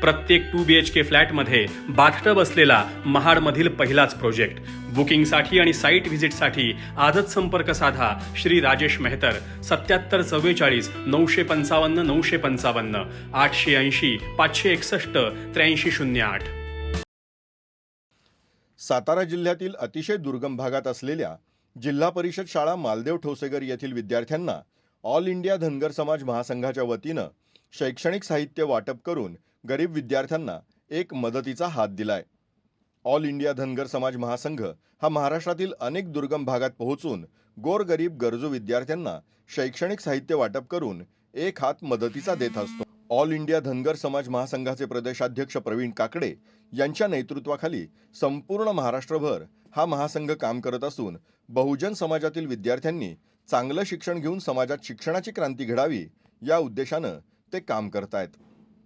प्रत्येक to B H के फ्लॅटमध्ये bathtub असलेला महाडमधील पहिलाच प्रोजेक्ट. बुकिंगसाठी आणि साईट व्हिजिटसाठी आजच संपर्क साधा श्री राजेश मेहतर. सत्याहत्तर चव्वेचाळीस नऊशे पंचावन्न नऊशे पंचावन्न आठशे ऐंशी पाचशे एकसष्ट त्र्याऐंशी शून्य आठ. सातारा जिल्ह्यातील अतिशय दुर्गम भागात असलेल्या जिल्हा परिषद शाळा मालदेव ठोसेगर येथील विद्यार्थ्यांना ऑल इंडिया धनगर समाज महासंघाच्या वतीनं शैक्षणिक साहित्य वाटप करून गरीब विद्यार्थ्यांना एक मदतीचा हात दिलाय. ऑल इंडिया धनगर समाज महासंघ हा महाराष्ट्रातील अनेक दुर्गम भागात पोहोचून गोरगरीब गरजू विद्यार्थ्यांना शैक्षणिक साहित्य वाटप करून एक हात मदतीचा देत असतो. ऑल इंडिया धनगर समाज महासंघाचे प्रदेशाध्यक्ष प्रवीण काकडे यांच्या नेतृत्वाखाली संपूर्ण महाराष्ट्रभर हा महासंघ काम करत असून बहुजन समाजातील विद्यार्थ्यांनी चांगलं शिक्षण घेऊन समाजात शिक्षणाची क्रांती घडावी या उद्देशानं ते काम करतायत.